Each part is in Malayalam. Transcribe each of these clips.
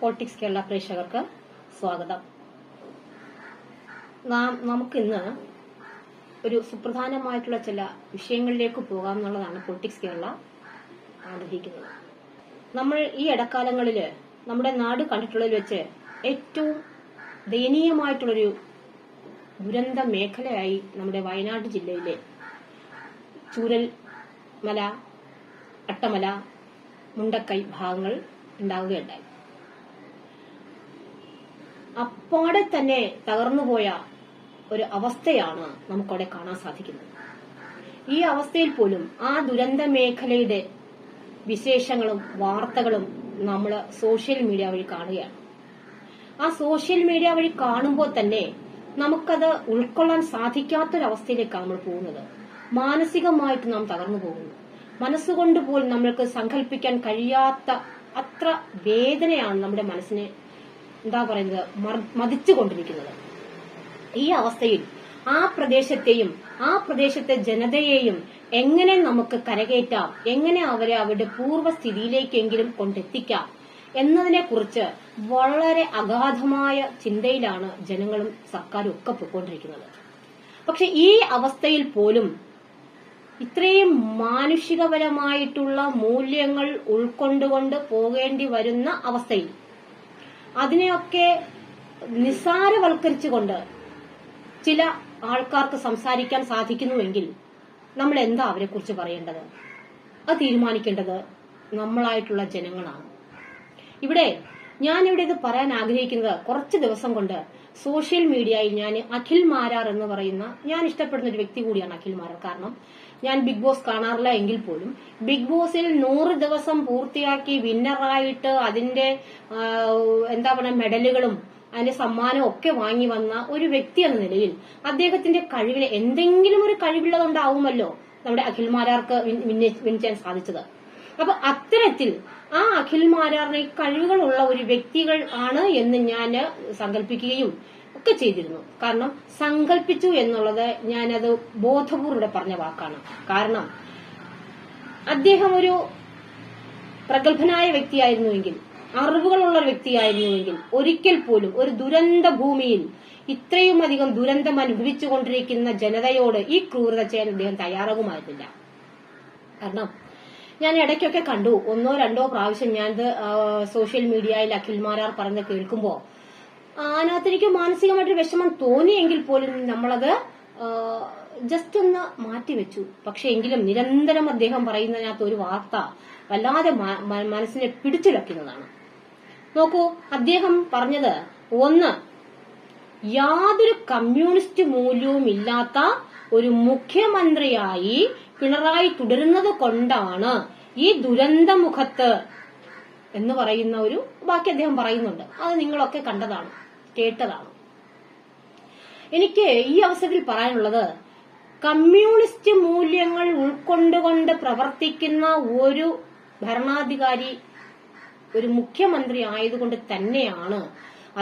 പോളിറ്റിക്സ് കേരള പ്രേക്ഷകർക്ക് സ്വാഗതം. നാം നമുക്കിന്ന് ഒരു സുപ്രധാനമായിട്ടുള്ള ചില വിഷയങ്ങളിലേക്ക് പോകാം എന്നുള്ളതാണ് പൊളിറ്റിക്സ് കേരള ആഗ്രഹിക്കുന്നത്. നമ്മൾ ഈ ഇടക്കാലങ്ങളിൽ നമ്മുടെ നാട് കണ്ടിട്ടുള്ളതിൽ വെച്ച് ഏറ്റവും ദയനീയമായിട്ടുള്ളൊരു ദുരന്ത മേഖലയായി നമ്മുടെ വയനാട് ജില്ലയിലെ ചൂരൽ മല അട്ടമല മുണ്ടക്കൈ ഭാഗങ്ങൾ ഉണ്ടാവുകയുണ്ടായി. അപ്പാടെ തന്നെ തകർന്നുപോയ ഒരു അവസ്ഥയാണ് നമുക്കവിടെ കാണാൻ സാധിക്കുന്നത്. ഈ അവസ്ഥയിൽ പോലും ആ ദുരന്ത മേഖലയുടെ വിശേഷങ്ങളും വാർത്തകളും നമ്മൾ സോഷ്യൽ മീഡിയ വഴി കാണുകയാണ്. ആ സോഷ്യൽ മീഡിയ വഴി കാണുമ്പോൾ തന്നെ നമുക്കത് ഉൾക്കൊള്ളാൻ സാധിക്കാത്തൊരവസ്ഥയിലേക്കാണ് നമ്മൾ പോകുന്നത്. മാനസികമായിട്ട് നാം തകർന്നു പോകുന്നു. മനസ്സുകൊണ്ട് പോലും നമ്മൾക്ക് സങ്കല്പിക്കാൻ കഴിയാത്ത അത്ര വേദനയാണ് നമ്മുടെ മനസ്സിനെ എന്താ പറയുന്നത് മതിച്ചു കൊണ്ടിരിക്കുന്നത് ഈ അവസ്ഥയിൽ ആ പ്രദേശത്തെയും ആ പ്രദേശത്തെ ജനതയെയും എങ്ങനെ നമുക്ക് കരകയറ്റാം എങ്ങനെ അവരെ അവരുടെ പൂർവസ്ഥിതിയിലേക്കെങ്കിലും കൊണ്ടെത്തിക്കാം എന്നതിനെ കുറിച്ച് വളരെ അഗാധമായ ചിന്തയിലാണ് ജനങ്ങളും സർക്കാരും ഒക്കെ പോയിക്കൊണ്ടിരിക്കുന്നത്. പക്ഷെ ഈ അവസ്ഥയിൽ പോലും ഇത്രയും മാനുഷികപരമായിട്ടുള്ള മൂല്യങ്ങൾ ഉൾക്കൊണ്ടുകൊണ്ട് പോകേണ്ടി വരുന്ന അവസ്ഥയിൽ അതിനെയൊക്കെ നിസ്സാരവൽക്കരിച്ചുകൊണ്ട് ചില ആൾക്കാർക്ക് സംസാരിക്കാൻ സാധിക്കുന്നുവെങ്കിൽ നമ്മൾ എന്താ അവരെ കുറിച്ച് പറയേണ്ടത്? അത് തീരുമാനിക്കേണ്ടത് നമ്മളായിട്ടുള്ള ജനങ്ങളാണ്. ഇവിടെ ഞാൻ ഇവിടെ ഇത് പറയാൻ ആഗ്രഹിക്കുന്നത് കുറച്ച് ദിവസം കൊണ്ട് സോഷ്യൽ മീഡിയയിൽ ഞാൻ അഖിൽ മാരാർ എന്ന് പറയുന്ന ഞാൻ ഇഷ്ടപ്പെടുന്ന ഒരു വ്യക്തി കൂടിയാണ് അഖിൽ മാരാർ. കാരണം ഞാൻ ബിഗ് ബോസ് കാണാറില്ല എങ്കിൽ പോലും ബിഗ് ബോസിൽ നൂറ് ദിവസം പൂർത്തിയാക്കി വിന്നറായിട്ട് അതിന്റെ എന്താ പറയുക മെഡലുകളും അതിന്റെ സമ്മാനം ഒക്കെ വാങ്ങി വന്ന ഒരു വ്യക്തി എന്ന നിലയിൽ അദ്ദേഹത്തിന്റെ കഴിവിന് എന്തെങ്കിലും ഒരു കഴിവുള്ളതുണ്ടാവുമല്ലോ നമ്മുടെ അഖിൽ മാരാർക്ക് വിന്നിച്ചാൻ സാധിച്ചത്. അപ്പൊ അത്തരത്തിൽ ആ അഖിൽ മാരാറിനെ കഴിവുകളുള്ള ഒരു വ്യക്തികൾ ആണ് എന്ന് ഞാൻ സങ്കല്പിക്കുകയും ഒക്കെ ചെയ്തിരുന്നു. കാരണം സങ്കല്പിച്ചു എന്നുള്ളത് ഞാനത് ബോധപൂർവം പറഞ്ഞ വാക്കാണ്. കാരണം അദ്ദേഹം ഒരു പ്രഗത്ഭനായ വ്യക്തിയായിരുന്നുവെങ്കിൽ അറിവുകളുള്ള വ്യക്തിയായിരുന്നുവെങ്കിൽ ഒരിക്കൽ പോലും ഒരു ദുരന്ത ഭൂമിയിൽ ഇത്രയും അധികം ദുരന്തം അനുഭവിച്ചുകൊണ്ടിരിക്കുന്ന ജനതയോട് ഈ ക്രൂരത ചെയ്യാൻ അദ്ദേഹം തയ്യാറാകുമായിരുന്നില്ല. കാരണം ഞാൻ ഇടയ്ക്കൊക്കെ കണ്ടു. ഒന്നോ രണ്ടോ പ്രാവശ്യം ഞാനിത് സോഷ്യൽ മീഡിയയിൽ അഖിൽമാരാർ പറഞ്ഞ് കേൾക്കുമ്പോ അതിനകത്ത് എനിക്ക് മാനസികമായിട്ടൊരു വിഷമം തോന്നിയെങ്കിൽ പോലും നമ്മളത് ജസ്റ്റ് ഒന്ന് മാറ്റിവെച്ചു. പക്ഷെ എങ്കിലും നിരന്തരം അദ്ദേഹം പറയുന്നതിനകത്ത് ഒരു വാർത്ത വല്ലാതെ മനസ്സിനെ പിടിച്ചുലക്കുന്നതാണ് നോക്കൂ അദ്ദേഹം പറഞ്ഞത് ഒന്ന് യാതൊരു കമ്മ്യൂണിസ്റ്റ് മൂല്യവും ഇല്ലാത്ത ഒരു മുഖ്യമന്ത്രിയായി പിണറായി തുടരുന്നത് കൊണ്ടാണ് ഈ ദുരന്ത മുഖത്ത് എന്ന് പറയുന്ന ഒരു ബാക്കി അദ്ദേഹം പറയുന്നുണ്ട്. അത് നിങ്ങളൊക്കെ കണ്ടതാണ്. കേട്ടതാണ്. എനിക്ക് ഈ അവസരത്തിൽ പറയാനുള്ളത് കമ്മ്യൂണിസ്റ്റ് മൂല്യങ്ങൾ ഉൾക്കൊണ്ടുകൊണ്ട് പ്രവർത്തിക്കുന്ന ഒരു ഭരണാധികാരി ഒരു മുഖ്യമന്ത്രി ആയതുകൊണ്ട് തന്നെയാണ്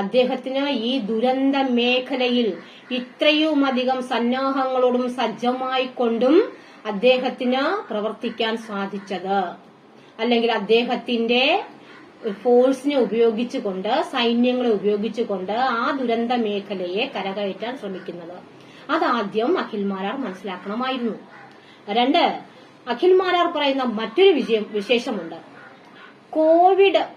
അദ്ദേഹത്തിന് ഈ ദുരന്ത മേഖലയിൽ ഇത്രയും അധികം സന്നാഹങ്ങളോടും സജ്ജമായിക്കൊണ്ടും അദ്ദേഹത്തിന് പ്രവർത്തിക്കാൻ സാധിച്ചത്. അല്ലെങ്കിൽ അദ്ദേഹത്തിന്റെ ഫോഴ്സിനെ ഉപയോഗിച്ചുകൊണ്ട് സൈന്യങ്ങളെ ഉപയോഗിച്ചുകൊണ്ട് ആ ദുരന്ത മേഖലയെ കരകയറ്റാൻ ശ്രമിക്കുന്നത്. അതാദ്യം അഖിൽമാരാർ മനസ്സിലാക്കണമായിരുന്നു. രണ്ട് അഖിൽമാരാർ പറയുന്ന മറ്റൊരു വിജയം വിശേഷമുണ്ട്. കോവിഡ്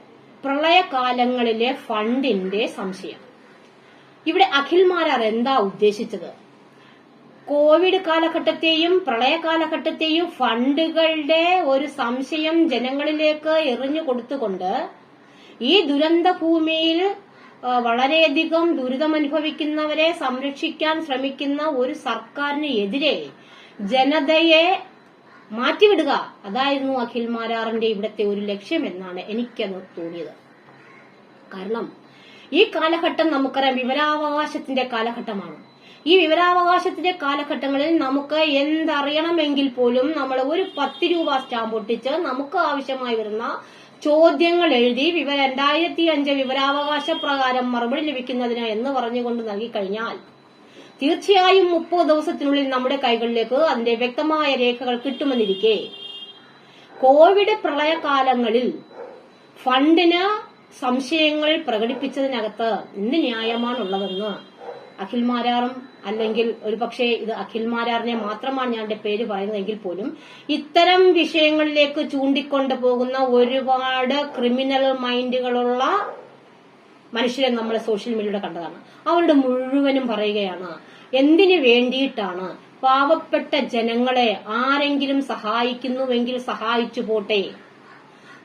പ്രളയകാലങ്ങളിലെ ഫണ്ടിന്റെ സംശയം. ഇവിടെ അഖിൽമാരാർ എന്താ ഉദ്ദേശിച്ചത്? കോവിഡ് കാലഘട്ടത്തെയും പ്രളയ കാലഘട്ടത്തെയും ഫണ്ടുകളുടെ ഒരു സംശയം ജനങ്ങളിലേക്ക് എറിഞ്ഞു കൊടുത്തുകൊണ്ട് ഈ ദുരന്ത ഭൂമിയിൽ വളരെയധികം ദുരിതമനുഭവിക്കുന്നവരെ സംരക്ഷിക്കാൻ ശ്രമിക്കുന്ന ഒരു സർക്കാരിന് എതിരെ ജനതയെ മാറ്റിവിടുക. അതായിരുന്നു അഖിൽ മാരാറിന്റെ ഇവിടുത്തെ ഒരു ലക്ഷ്യം എന്നാണ് എനിക്കത് തോന്നിയത്. കാരണം ഈ കാലഘട്ടം നമുക്കറിയാം വിവരാവകാശത്തിന്റെ കാലഘട്ടമാണ്. ഈ വിവരാവകാശത്തിന്റെ കാലഘട്ടങ്ങളിൽ നമുക്ക് എന്തറിയണമെങ്കിൽ പോലും നമ്മൾ ഒരു പത്ത് രൂപ സ്റ്റാമ്പ് ഒട്ടിച്ച് നമുക്ക് ആവശ്യമായി വരുന്ന ചോദ്യങ്ങൾ എഴുതി വിവ രണ്ടായിരത്തി അഞ്ച് വിവരാവകാശ പ്രകാരം മറുപടി ലഭിക്കുന്നതിന് എന്ന് പറഞ്ഞുകൊണ്ട് നൽകിക്കഴിഞ്ഞാൽ തീർച്ചയായും മുപ്പത് ദിവസത്തിനുള്ളിൽ നമ്മുടെ കൈകളിലേക്ക് അതിന്റെ വ്യക്തമായ രേഖകൾ കിട്ടുമെന്നിരിക്കെ. കോവിഡ് പ്രളയകാലങ്ങളിൽ ഫണ്ടിന് സംശയങ്ങൾ പ്രകടിപ്പിച്ചതിനകത്ത് എന്ത് ന്യായമാണുള്ളതെന്ന്? അഖിൽ മാരാറും അല്ലെങ്കിൽ ഒരുപക്ഷെ ഇത് അഖിൽ മാരാറിനെ മാത്രമാണ് ഞാൻ പേര് പറയുന്നതെങ്കിൽ പോലും ഇത്തരം വിഷയങ്ങളിലേക്ക് ചൂണ്ടിക്കൊണ്ടു പോകുന്ന ഒരുപാട് ക്രിമിനൽ മൈൻഡുകളുള്ള മനുഷ്യരെ നമ്മൾ സോഷ്യൽ മീഡിയയുടെ കണ്ടതാണ്. അവരുടെ മുഴുവനും പറയുകയാണ് എന്തിനു വേണ്ടിയിട്ടാണ് പാവപ്പെട്ട ജനങ്ങളെ ആരെങ്കിലും സഹായിക്കുന്നുവെങ്കിൽ സഹായിച്ചു പോട്ടെ?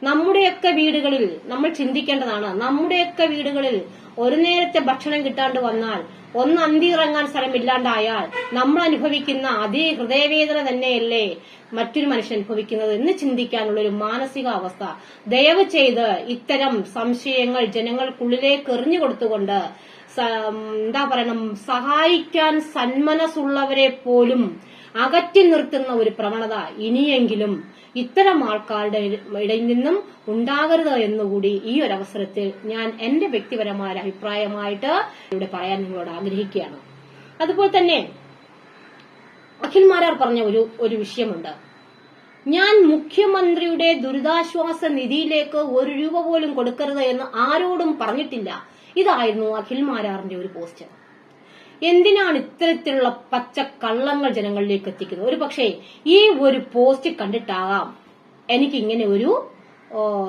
നമ്മുടെയൊക്കെ വീടുകളിൽ നമ്മൾ ചിന്തിക്കേണ്ടതാണ് നമ്മുടെയൊക്കെ വീടുകളിൽ ഒരു നേരത്തെ ഭക്ഷണം കിട്ടാണ്ട് വന്നാൽ ഒന്ന് അന്തി ഇറങ്ങാൻ സ്ഥലമില്ലാണ്ടായാൽ നമ്മൾ അനുഭവിക്കുന്ന അതേ ഹൃദയവേദന തന്നെയല്ലേ മറ്റൊരു മനുഷ്യൻ അനുഭവിക്കുന്നത് എന്ന് ചിന്തിക്കാനുള്ള ഒരു മാനസികാവസ്ഥ. ദയവ് ചെയ്ത് ഇത്തരം സംശയങ്ങൾ ജനങ്ങൾക്കുള്ളിലേക്ക് എറിഞ്ഞു കൊടുത്തുകൊണ്ട് എന്താ പറയണം സഹായിക്കാൻ സന്മനസ്സുള്ളവരെ പോലും അകറ്റി നിർത്തുന്ന ഒരു പ്രവണത ഇനിയെങ്കിലും ഇത്തരം ആൾക്കാരുടെ ഇടയിൽ നിന്നും ഉണ്ടാകരുത് എന്നുകൂടി ഈ ഒരു അവസരത്തിൽ ഞാൻ എന്റെ വ്യക്തിപരമായ ഒരു അഭിപ്രായമായിട്ട് ഇവിടെ പറയാൻ നിങ്ങളോട് ആഗ്രഹിക്കുകയാണ്. അതുപോലെ തന്നെ അഖിൽമാരാർ പറഞ്ഞ ഒരു ഒരു വിഷയമുണ്ട്. ഞാൻ മുഖ്യമന്ത്രിയുടെ ദുരിതാശ്വാസ നിധിയിലേക്ക് ഒരു രൂപ പോലും കൊടുക്കരുത് എന്ന് ആരോടും പറഞ്ഞിട്ടില്ല. ഇതായിരുന്നു അഖിൽ മാരാറിന്റെ ഒരു പോസ്റ്റ്. എന്തിനാണ് ഇത്തരത്തിലുള്ള പച്ച കള്ളങ്ങൾ ജനങ്ങളിലേക്ക് എത്തിക്കുന്നത്? ഒരു പക്ഷേ ഈ ഒരു പോസ്റ്റ് കണ്ടിട്ടാകാം എനിക്ക് ഇങ്ങനെ ഒരു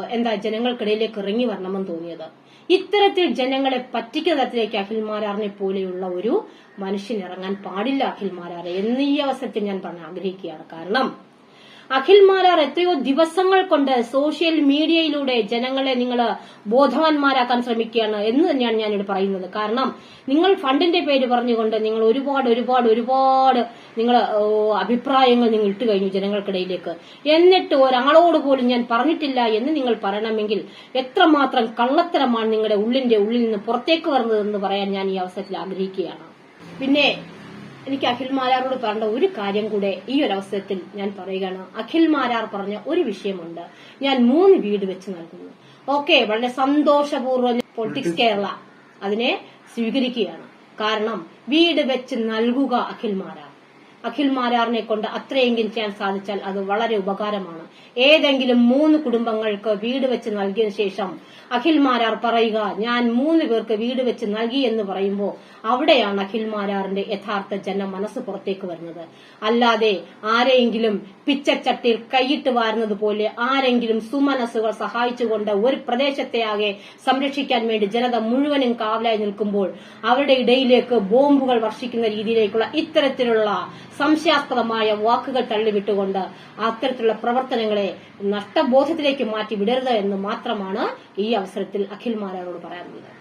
എന്താ ജനങ്ങൾക്കിടയിലേക്ക് ഇറങ്ങി വരണമെന്ന് തോന്നിയത്. ഇത്തരത്തിൽ ജനങ്ങളെ പറ്റിക്കുന്ന തരത്തിലേക്ക് അഖിൽ മാരാറിനെ പോലെയുള്ള ഒരു മനുഷ്യൻ ഇറങ്ങാൻ പാടില്ല അഖിൽ മാരാറെ എന്ന് ഈ അവസരത്തിൽ ഞാൻ പറഞ്ഞ് ആഗ്രഹിക്കുകയാണ്. കാരണം അഖിൽ മാരാർ എത്രയോ ദിവസങ്ങൾ കൊണ്ട് സോഷ്യൽ മീഡിയയിലൂടെ ജനങ്ങളെ നിങ്ങൾ ബോധവാന്മാരാക്കാൻ ശ്രമിക്കുകയാണ് എന്ന് തന്നെയാണ് ഞാനിവിടെ പറയുന്നത്. കാരണം നിങ്ങൾ ഫണ്ടിന്റെ പേര് പറഞ്ഞുകൊണ്ട് നിങ്ങൾ ഒരുപാട് ഒരുപാട് ഒരുപാട് നിങ്ങൾ അഭിപ്രായങ്ങൾ നിങ്ങൾ ഇട്ട് കഴിഞ്ഞു ജനങ്ങൾക്കിടയിലേക്ക്. എന്നിട്ട് ഒരാളോട് പോലും ഞാൻ പറഞ്ഞിട്ടില്ല എന്ന് നിങ്ങൾ പറയണമെങ്കിൽ എത്രമാത്രം കള്ളത്തരമാണ് നിങ്ങളുടെ ഉള്ളിന്റെ ഉള്ളിൽ നിന്ന് പുറത്തേക്ക് വരുന്നതെന്ന് പറയാൻ ഞാൻ ഈ അവസരത്തിൽ ആഗ്രഹിക്കുകയാണ്. പിന്നെ എനിക്ക് അഖിൽ മാരാറോട് പറഞ്ഞ ഒരു കാര്യം കൂടെ ഈ ഒരു അവസരത്തിൽ ഞാൻ പറയുകയാണ്. അഖിൽ മാരാർ പറഞ്ഞ ഒരു വിഷയമുണ്ട്. ഞാൻ മൂന്ന് വീട് വെച്ച് നൽകുന്നു. ഓക്കെ വളരെ സന്തോഷപൂർവം പൊളിറ്റിക്സ് കേരള അതിനെ സ്വീകരിക്കുകയാണ്. കാരണം വീട് വെച്ച് നൽകുക അഖിൽ മാരാർ. അഖിൽ മാരാറിനെ കൊണ്ട് അത്രയെങ്കിലും ചെയ്യാൻ സാധിച്ചാൽ അത് വളരെ ഉപകാരമാണ്. ഏതെങ്കിലും മൂന്ന് കുടുംബങ്ങൾക്ക് വീട് വെച്ച് നൽകിയതിനു ശേഷം അഖിൽ മാരാർ പറയുക ഞാൻ മൂന്ന് പേർക്ക് വീട് വെച്ച് നൽകി എന്ന് പറയുമ്പോൾ അവിടെയാണ് അഖിൽ മാരാറിന്റെ യഥാർത്ഥ ജന മനസ്സ് പുറത്തേക്ക് വരുന്നത്. അല്ലാതെ ആരെയെങ്കിലും പിച്ചച്ചട്ടിയിൽ കൈയിട്ട് വാരുന്നത് പോലെ ആരെങ്കിലും സുമനസ്സുകൾ സഹായിച്ചുകൊണ്ട് ഒരു പ്രദേശത്തെ ആകെ സംരക്ഷിക്കാൻ വേണ്ടി ജനത മുഴുവനും കാവലായി നിൽക്കുമ്പോൾ അവരുടെ ഇടയിലേക്ക് ബോംബുകൾ വർഷിക്കുന്ന രീതിയിലേക്കുള്ള ഇത്തരത്തിലുള്ള സംശയാസ്പദമായ വാക്കുകൾ തള്ളിവിട്ടുകൊണ്ട് അത്തരത്തിലുള്ള പ്രവർത്തനങ്ങളെ നഷ്ടബോധത്തിലേക്ക് മാറ്റി വിടരുത് എന്ന് മാത്രമാണ് ഈ അവസരത്തിൽ അഖിൽ മാരാരോട് പറയാനുള്ളത്.